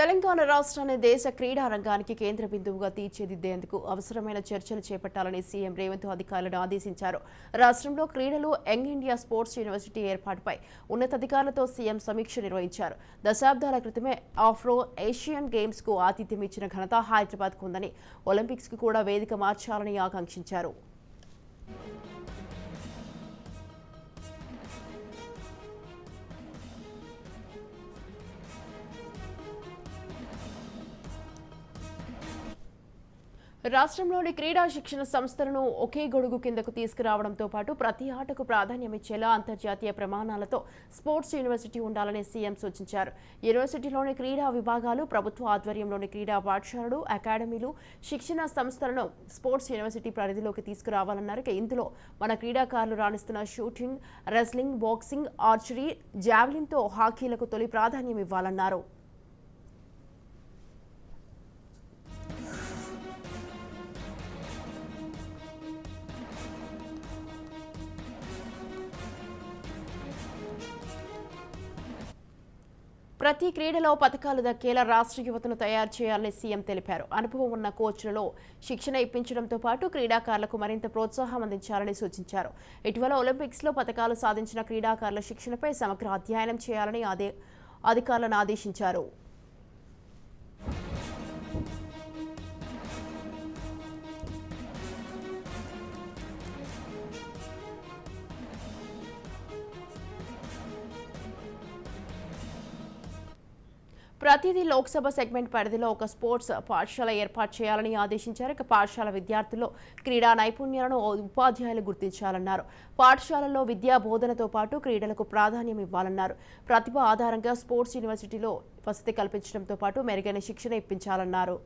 తెలంగాణ రాష్ట్రాన్ని దేశ క్రీడా రంగానికి కేంద్ర బిందువుగా తీర్చిదిద్దేందుకు అవసరమైన చర్చలు చేపట్టాలని సీఎం రేవంత్ అధికారులను ఆదేశించారు. రాష్ట్రంలో క్రీడలు యంగ్ ఇండియా స్పోర్ట్స్ యూనివర్సిటీ ఏర్పాటుపై ఉన్నతాధికారులతో సీఎం సమీక్ష నిర్వహించారు. దశాబ్దాల క్రితమే ఆఫ్రో ఏషియన్ గేమ్స్కు ఆతిథ్యం ఇచ్చిన ఘనత హైదరాబాద్కు ఉందని ఒలింపిక్స్కు కూడా వేదిక మార్చాలని ఆకాంక్షించారు. రాష్ట్రంలోని క్రీడా శిక్షణ సంస్థలను ఒకే గొడుగు కిందకు తీసుకురావడంతో పాటు ప్రతి ఆటకు ప్రాధాన్యమిచ్చేలా అంతర్జాతీయ ప్రమాణాలతో స్పోర్ట్స్ యూనివర్సిటీ ఉండాలని సీఎం సూచించారు. యూనివర్సిటీలోని క్రీడా విభాగాలు ప్రభుత్వ ఆధ్వర్యంలోని క్రీడా పాఠశాలలు అకాడమీలు శిక్షణ సంస్థలను స్పోర్ట్స్ యూనివర్సిటీ పరిధిలోకి తీసుకురావాలన్నారు. ఇందులో మన క్రీడాకారులు రాణిస్తున్న షూటింగ్ రెస్లింగ్ బాక్సింగ్ ఆర్చరీ జావ్లిన్తో హాకీలకు తొలి ప్రాధాన్యం ఇవ్వాలన్నారు. ప్రతి క్రీడలో పథకాలు దక్కేలా రాష్ట్ర యువతను తయారు చేయాలని సీఎం తెలిపారు. అనుభవం ఉన్న కోచ్లలో శిక్షణ ఇప్పించడంతో పాటు క్రీడాకారులకు మరింత ప్రోత్సాహం అందించాలని సూచించారు. ఇటీవల ఒలింపిక్స్లో పథకాలు సాధించిన క్రీడాకారుల శిక్షణపై సమగ్ర అధ్యయనం చేయాలని అదే అధికారులను ఆదేశించారు. ప్రతిదీ లోక్సభ సెగ్మెంట్ పరిధిలో ఒక స్పోర్ట్స్ పాఠశాల ఏర్పాటు చేయాలని ఆదేశించారు. ఇక పాఠశాల విద్యార్థుల్లో క్రీడా నైపుణ్యాలను ఉపాధ్యాయులు గుర్తించాలన్నారు. పాఠశాలల్లో విద్యా బోధనతో పాటు క్రీడలకు ప్రాధాన్యం ఇవ్వాలన్నారు. ప్రతిభ ఆధారంగా స్పోర్ట్స్ యూనివర్సిటీలో వసతి కల్పించడంతో పాటు మెరుగైన శిక్షణ ఇప్పించాలన్నారు.